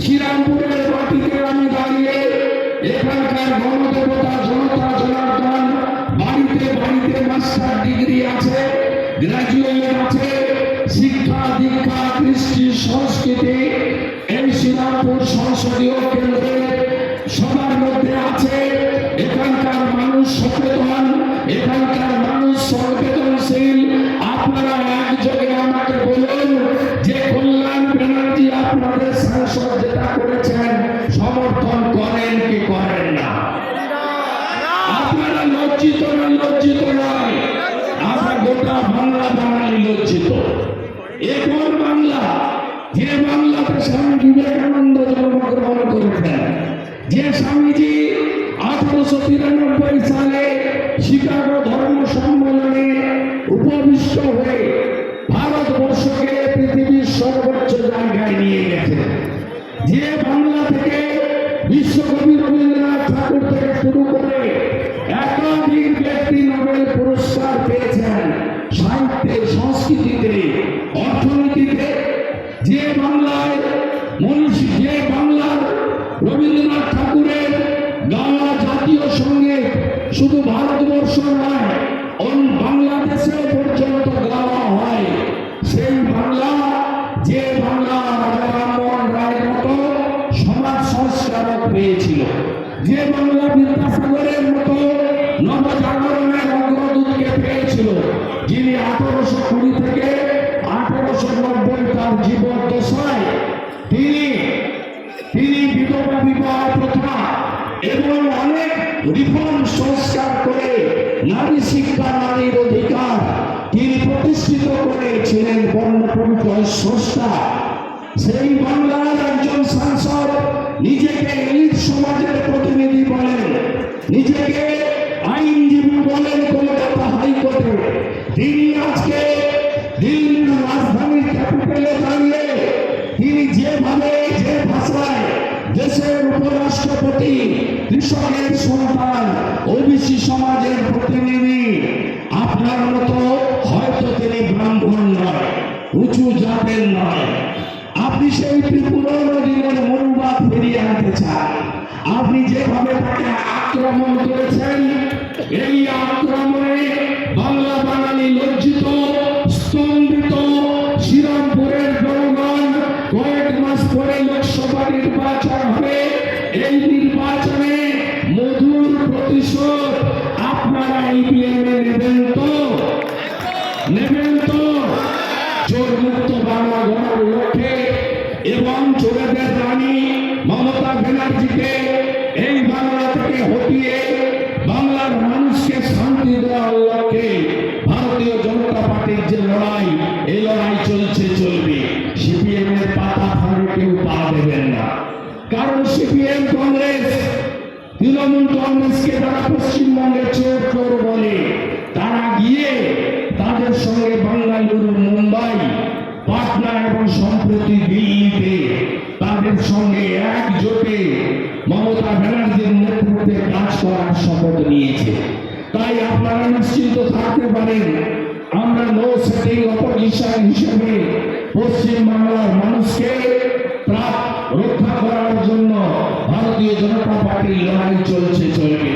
শ্রীরামপুরের মাটিতে আমি দাঁড়িয়ে এখানকার গণদেবতা, জনতা, জনার্দন, বাড়িতে বাড়িতে মাস্টার ডিগ্রি আছে, গ্রাজুয়েট আছে, শিক্ষা, দীক্ষা, কৃষ্টি, সংস্কৃতি। এই শ্রীরামপুর সংসদীয় কেন্দ্রে আপনাদের সাংসদ যেটা করেছেন, সমর্থন করেন কি করেন না? আপনারা লজ্জিত না লজ্জিত নয়? আমরা গোটা বাংলা বাঙালি লজ্জিত। এখন বাংলা, যে বাংলাতে স্বামী বিবেকানন্দ জন্মগ্রহণ করেছেন, যে স্বামীজি আঠারোশো তিরানব্বই সালে জায়গায় নিয়ে গেছেন যে বাংলা থেকে বিশ্বকবি রবীন্দ্রনাথ ঠাকুর থেকে শুরু করে একাধিক ব্যক্তি নোবেল পুরস্কার পেয়েছেন সাহিত্যে, সংস্কৃতিতে, অর্থনীতিতে। যে বাংলায় মনীষী, যে বাংলার রবীন্দ্রনাথ ঠাকুরের গাওয়া জাতীয় সংগীত শুধু ভারতবর্ষ নয় অন্য বাংলাদেশেও পর্যন্ত গাওয়া হয়। সেই বাংলা যে বাংলা রাজা রায়ের মতো সমাজ সংস্কারক পেয়েছিল যে বাংলা বিদ্যাসাগরের মতো নবজাগরণের অগ্রদূতকে পেয়েছিল, যিনি আঠারোশো কুড়ি থেকে আঠারোশো নব্বই তার জীবন দশায় তিনি তিনি বিধবা বিবাহ প্রথা এবং অনেক রিফর্ম সংস্কার সেই বাংলার একজন সাংসদ নিজেকে এলিট সমাজের প্রতিনিধি বলেন, নিজেকে আইনজীবী বলেন কলকাতা হাইকোর্টে। তিনি আজকে দিল্লির রাজধানীর ক্যাপিটালে দাঁড়িয়ে তিনি যেভাবে যে ভাষায় দেশের উপরাষ্ট্রপতি, কৃষকের সন্তান, ওবিসি সমাজের প্রতিনিধি, আপনার মতো আপনি সেই পুরনো দিনের মনোভাব ফিরিয়ে আনতে চান আপনি যেভাবে তাকে আক্রমণ করেছেন, এই আক্রমণে বাংলা বাঙালি লজ্জিত, স্তম্ভিত, শ্রীরামপুরের জনগণ কয়েক মাস পরে লোকসভা নির্বাচন হবে। এই নির্বাচনে মধুর প্রতিশোধ আপনারা ইভিএম এ নেবেন তো? নেবেন লক্ষ্যে ভারতীয় জনতা পার্টির যে লড়াই, এই লড়াই চলছে, চলবে। সিপিএম এর পাতা ফাঁড়ে কেউ পা দেবেন না। কারণ সিপিএম কংগ্রেস, তৃণমূল কংগ্রেসকে তারা পশ্চিমবঙ্গের চোর চোর বলে, তারা গিয়ে তাদের সঙ্গে বাঙ্গালুরু, মুম্বাই, পাটনা এবং সম্প্রতি দিল্লিতে তাদের সঙ্গে একজোটে মমতা ব্যানার্জির নেতৃত্বে কাজ করার শপথ নিয়েছে। তাই আপনারা নিশ্চিন্ত থাকতে পারেন, আমরা নো সেটিং অপোজিশন হিসেবে পশ্চিম বাংলার মানুষকে রক্ষা করার জন্য ভারতীয় জনতা পার্টির লড়াই চলছে, চলবে।